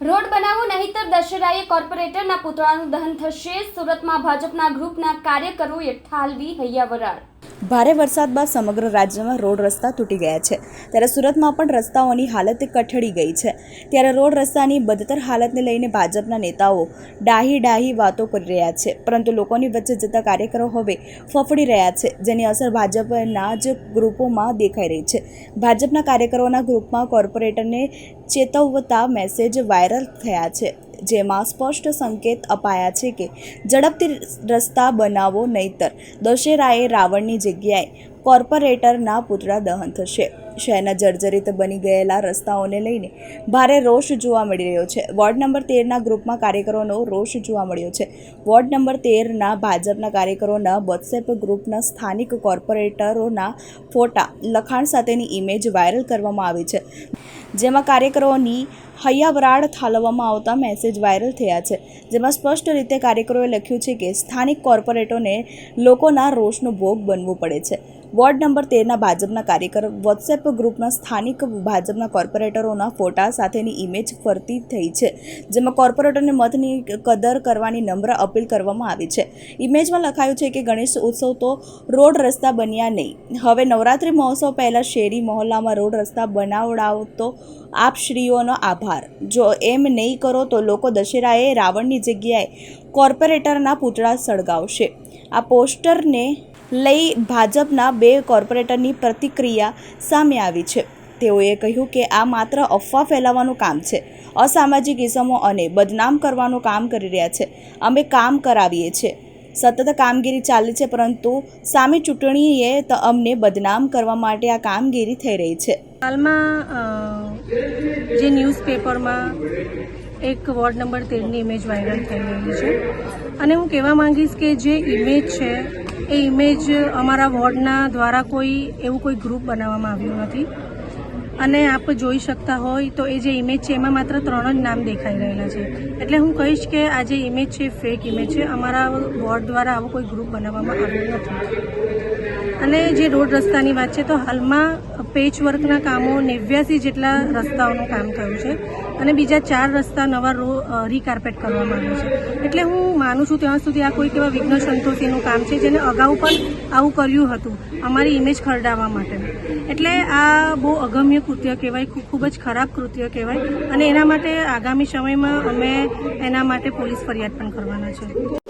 Road બનાવો નહીતર દશેરાએ કોર્પોરેટરના પુતળાનું દહન થશે. સુરતમાં ભાજપના ગ્રુપના કાર્યકરોએ ઠાલવી હૈયાવરાળ. ભારે વરસાદ બાદ સમગ્ર રાજ્યમાં રોડ રસ્તા તૂટી ગયા છે. ત્યારે સુરતમાં પણ રસ્તાઓની હાલત કઠડી ગઈ છે. ત્યારે રોડ રસ્તાની બદતર હાલતને લઈને ભાજપના નેતાઓ ડાહી ડાહી વાતો કરી રહ્યા છે. પરંતુ લોકોની વચ્ચે જતા કાર્યકરો હવે ફફડી રહ્યા છે, જેની અસર ભાજપના જ ગ્રુપોમાં દેખાઈ રહી છે. ભાજપના કાર્યકરોના ગ્રુપમાં કોર્પોરેટરને ચેતવતા મેસેજ વાયરલ થયા છે. જેમાં સ્પષ્ટ સંકેત અપાયા છે કે ઝડપથી રસ્તા બનાવો નહીતર દશેરાએ રાવણની જગ્યાએ કોર્પોરેટરના પુતળા દહન થશે. શહેરના જર્જરિત બની ગયેલા રસ્તાઓને લઈને ભારે રોષ જોવા મળી રહ્યો છે. વોર્ડ નંબર તેરના ગ્રુપમાં કાર્યકરોનો રોષ જોવા મળ્યો છે. વોર્ડ નંબર તેરના ભાજપના કાર્યકરોના વોટ્સએપ ગ્રુપના સ્થાનિક કોર્પોરેટરોના ફોટા લખાણ સાથેની ઇમેજ વાયરલ કરવામાં આવી છે. જેમાં કાર્યકરોની હૈયાવરાળ ઠાલવવામાં આવતા મેસેજ વાયરલ થયા છે. જેમાં સ્પષ્ટ રીતે કાર્યકરોએ લખ્યું છે કે સ્થાનિક કોર્પોરેટોને લોકોના રોષનો ભોગ બનવું પડે છે. વોર્ડ નંબર તેરના ભાજપના કાર્યકર વોટ્સએપ ગ્રુપના સ્થાનિક ભાજપના કોર્પોરેટરોના ફોટા સાથેની ઇમેજ ફરતી થઈ છે, જેમાં કોર્પોરેટરને મતની કદર કરવાની નમ્ર અપીલ કરવામાં આવી છે. ઇમેજમાં લખાયું છે કે ગણેશ ઉત્સવ તો રોડ રસ્તા બન્યા નહીં. હવે નવરાત્રિ મહોત્સવ પહેલાં શેરી મહોલ્લામાં રોડ રસ્તા બનાવડાવતો આપ શ્રીઓનો આભાર. જો એમ નહીં કરો તો લોકો દશેરાએ રાવણની જગ્યાએ કોર્પોરેટરના પૂતળા સળગાવશે. આ પોસ્ટરને લઈ ભાજપના બે કોર્પોરેટરની પ્રતિક્રિયા સામે આવી છે. તેઓએ કહ્યું કે આ માત્ર અફવા ફેલાવવાનું કામ છે. અસામાજિક ઇસમો અને બદનામ કરવાનું કામ કરી રહ્યા છે. અમે કામ કરાવીએ છીએ. સતત કામગીરી ચાલે છે, પરંતુ સામે ચૂંટણીએ તો અમને બદનામ કરવા માટે આ કામગીરી થઈ રહી છે. હાલમાં જે ન્યૂઝપેપરમાં એક વોર્ડ નંબર તેરની ઇમેજ વાયરલ થઈ રહી છે. અને હું કહેવા માંગીશ કે જે ઇમેજ છે એ ઇમેજ અમારા વોર્ડના દ્વારા કોઈ, એવું કોઈ ગ્રુપ બનાવવામાં આવ્યું નથી. અને આપ જોઈ શકતા હોય તો એ જે ઇમેજ છે, એમાં માત્ર ત્રણ જ નામ દેખાઈ રહેલા છે. એટલે હું કહીશ કે આ જે ઇમેજ છે ફેક ઇમેજ છે, અમારા વોર્ડ દ્વારા આવો કોઈ ગ્રુપ બનાવવામાં આવ્યો નથી. અને જે રોડ રસ્તાની વાત છે, તો હાલમાં પેચવર્કના કામો નેવ્યાસી જેટલા રસ્તાઓનું કામ થયું છે. અને બીજા ચાર રસ્તા નવા રો રીકાર્પેટ કરવામાં આવ્યું છે. એટલે હું માનું છું ત્યાં સુધી આ કોઈક એવા વિઘ્ન સંતોષીનું કામ છે, જેને અગાઉ પણ આવું કર્યું હતું, અમારી ઇમેજ ખરડાવવા માટે. એટલે આ બહુ અગમ્ય કૃત્ય કહેવાય ખૂબ જ ખરાબ કૃત્ય કહેવાય, અને એના માટે આગામી સમયમાં અમે એના માટે પોલીસ ફરિયાદ પણ કરવાના છે.